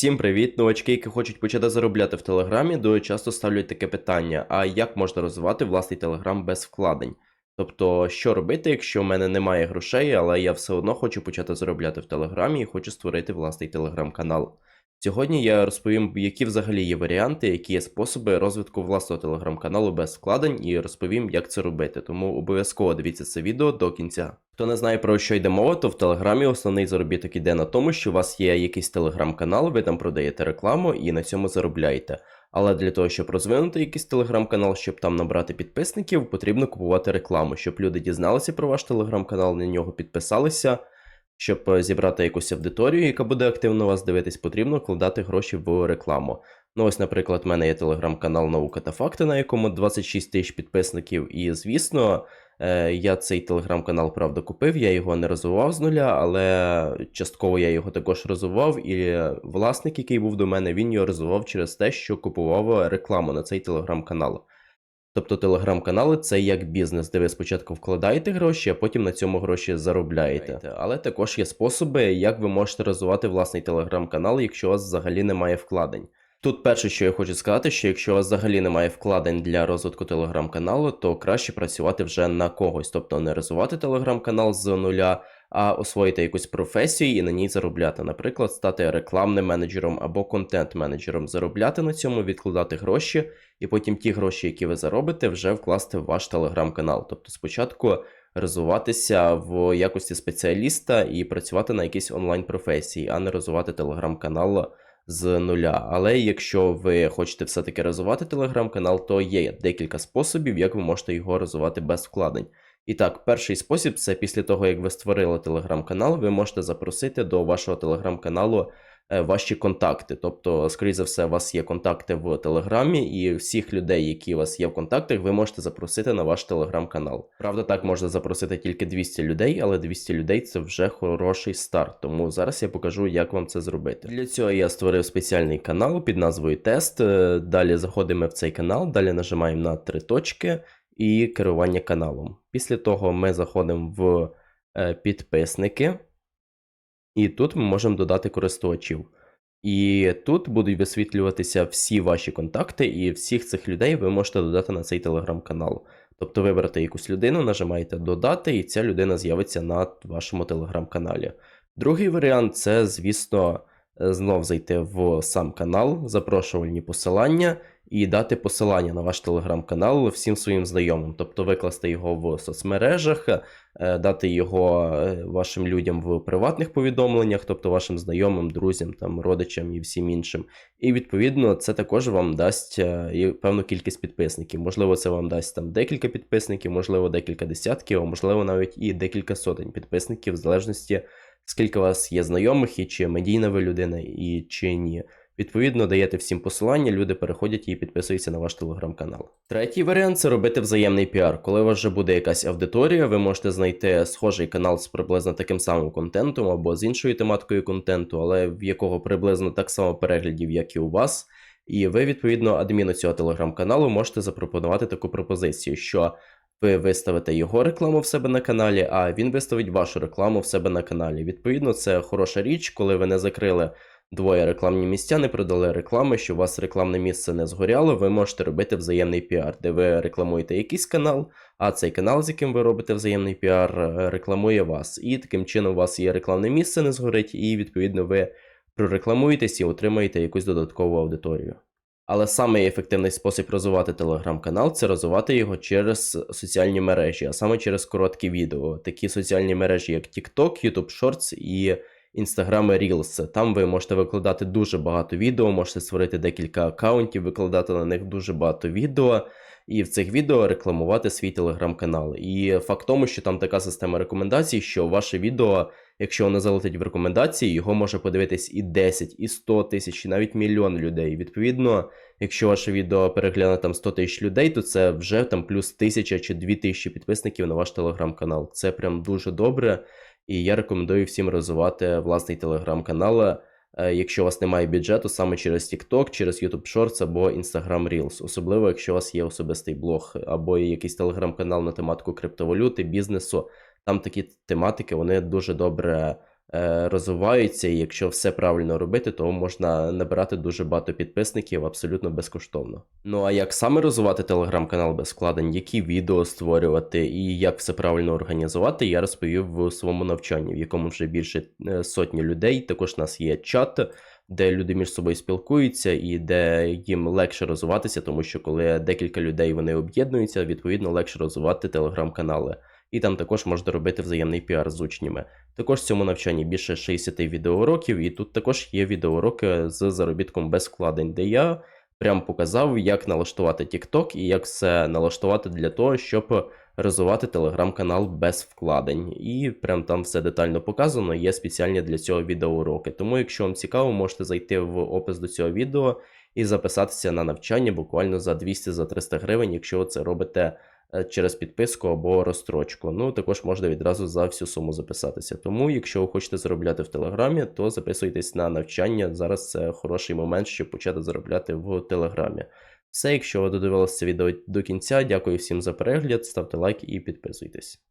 Всім привіт, новачки, які хочуть почати заробляти в Телеграмі, дуже часто ставлять таке питання: а як можна розвивати власний Телеграм без вкладень? Тобто, що робити, якщо в мене немає грошей, але я все одно хочу почати заробляти в Телеграмі і хочу створити власний телеграм-канал. Сьогодні я розповім, які взагалі є варіанти, які є способи розвитку власного телеграм-каналу без вкладень, і розповім, як це робити. Тому обов'язково дивіться це відео до кінця. Хто не знає про що йде мова, то в Телеграмі основний заробіток іде на тому, що у вас є якийсь телеграм-канал, ви там продаєте рекламу і на цьому заробляєте. Але для того, щоб розвинути якийсь телеграм-канал, щоб там набрати підписників, потрібно купувати рекламу, щоб люди дізналися про ваш телеграм-канал, на нього підписалися. Щоб е, зібрати якусь аудиторію, яка буде активно вас дивитись, потрібно вкладати гроші в рекламу. Ну ось, наприклад, в мене є телеграм-канал Наука та Факти, на якому 26 тисяч підписників. І, звісно, е, я цей телеграм-канал, правда, купив, я його не розвивав з нуля, але частково я його також розвивав. І власник, який був до мене, він його розвивав через те, що купував рекламу на цей телеграм-канал. Тобто телеграм-канали це як бізнес, де ви спочатку вкладаєте гроші, а потім на цьому гроші заробляєте. Але також є способи, як ви можете розвивати власний телеграм-канал, якщо у вас взагалі немає вкладень. Тут перше, що я хочу сказати, що якщо у вас взагалі немає вкладень для розвитку телеграм-каналу, то краще працювати вже на когось, тобто не розвивати телеграм-канал з нуля, а освоїти якусь професію і на ній заробляти. Наприклад, стати рекламним менеджером або контент-менеджером, заробляти на цьому, відкладати гроші, і потім ті гроші, які ви заробите, вже вкласти в ваш телеграм-канал. Тобто спочатку розвиватися в якості спеціаліста і працювати на якійсь онлайн-професії, а не розвивати телеграм-канал з нуля. Але якщо ви хочете все-таки розвивати телеграм-канал, то є декілька способів, як ви можете його розвивати без вкладень. І так, перший спосіб це після того, як ви створили телеграм-канал, ви можете запросити до вашого телеграм-каналу ваші контакти. Тобто, скоріше за все, у вас є контакти в Телеграмі, і всіх людей, які у вас є в контактах, ви можете запросити на ваш телеграм-канал. Правда, так можна запросити тільки 200 людей, але 200 людей це вже хороший старт. Тому зараз я покажу, як вам це зробити. Для цього я створив спеціальний канал під назвою Тест. Е, Далі заходимо в цей канал, далі нажимаємо на три точки і керування каналом. Після того ми заходимо в е, підписники, і тут ми можемо додати користувачів. І тут будуть висвітлюватися всі ваші контакти, і всіх цих людей ви можете додати на цей телеграм-канал. Тобто вибрати якусь людину, нажимаєте додати, і ця людина з'явиться на вашому телеграм-каналі. Другий варіант це, звісно, знов зайти в сам канал, запрошувальні посилання і дати посилання на ваш телеграм-канал всім своїм знайомим, тобто викласти його в соцмережах, е, дати його е, вашим людям в приватних повідомленнях, тобто вашим знайомим, друзям, там, родичам і всім іншим. І відповідно це також вам дасть е, певну кількість підписників. Можливо, це вам дасть там декілька підписників, можливо, декілька десятків, а можливо, навіть і декілька сотень підписників, в залежності скільки у вас є знайомих, і чи медійна ви людина, і чи ні. Відповідно, даєте всім посилання, люди переходять і підписуються на ваш телеграм-канал. Третій варіант це робити взаємний піар. Коли у вас вже буде якась аудиторія, ви можете знайти схожий канал з приблизно таким самим контентом або з іншою тематикою контенту, але в якого приблизно так само переглядів, як і у вас. І ви, відповідно, адміну цього телеграм-каналу можете запропонувати таку пропозицію, що ви виставите його рекламу в себе на каналі, а він виставить вашу рекламу в себе на каналі. Відповідно, це хороша річ, коли ви не закрили двоє рекламні місця, не продали реклами, що у вас рекламне місце не згоряло, ви можете робити взаємний піар, де ви рекламуєте якийсь канал, а цей канал, з яким ви робите взаємний піар, рекламує вас. І таким чином у вас є рекламне місце, не згорить, і відповідно ви прорекламуєтесь і отримаєте якусь додаткову аудиторію. Але самий ефективний спосіб розвивати телеграм-канал це розвивати його через соціальні мережі, а саме через короткі відео. Такі соціальні мережі, як TikTok, YouTube Shorts і Instagram Reels. Там ви можете викладати дуже багато відео, можете створити декілька аккаунтів, викладати на них дуже багато відео, і в цих відео рекламувати свій телеграм-канал. І факт тому, що там така система рекомендацій, що ваше відео, якщо воно залетить в рекомендації, його може подивитись і 10, і 100 тисяч, і навіть мільйон людей. Відповідно, якщо ваше відео перегляне там 100 тисяч людей, то це вже там плюс 1000 чи 2000 підписників на ваш телеграм-канал. Це прям дуже добре. І я рекомендую всім розвивати власний телеграм-канал, е, якщо у вас немає бюджету, саме через TikTok, через YouTube Shorts або Instagram Reels. Особливо, якщо у вас є особистий блог або якийсь телеграм-канал на тематику криптовалюти, бізнесу. Там такі тематики вони дуже добре розвиваються, і якщо все правильно робити, то можна набирати дуже багато підписників абсолютно безкоштовно. Ну а як саме розвивати телеграм-канал без вкладень, які відео створювати і як все правильно організувати, я розповів в своєму навчанні, в якому вже більше е, сотні людей. Також у нас є чат, де люди між собою спілкуються і де їм легше розвиватися, тому що коли декілька людей вони об'єднуються, відповідно легше розвивати телеграм-канали. І там також можна робити взаємний піар з учнями. Також в цьому навчанні більше 60 відеоуроків, і тут також є відеоуроки з заробітком без вкладень, де я прям показав, як налаштувати TikTok і як все налаштувати для того, щоб розвивати телеграм-канал без вкладень. І прям там все детально показано, є спеціальні для цього відеоуроки. Тому, якщо вам цікаво, можете зайти в опис до цього відео і записатися на навчання буквально за 200-300 гривень, якщо ви це робите через підписку або розстрочку. Ну, також можна відразу за всю суму записатися. Тому, якщо ви хочете заробляти в Телеграмі, то записуйтесь на навчання. Зараз це хороший момент, щоб почати заробляти в Телеграмі. Все, якщо ви додивилися це відео до кінця, дякую всім за перегляд, ставте лайк і підписуйтесь.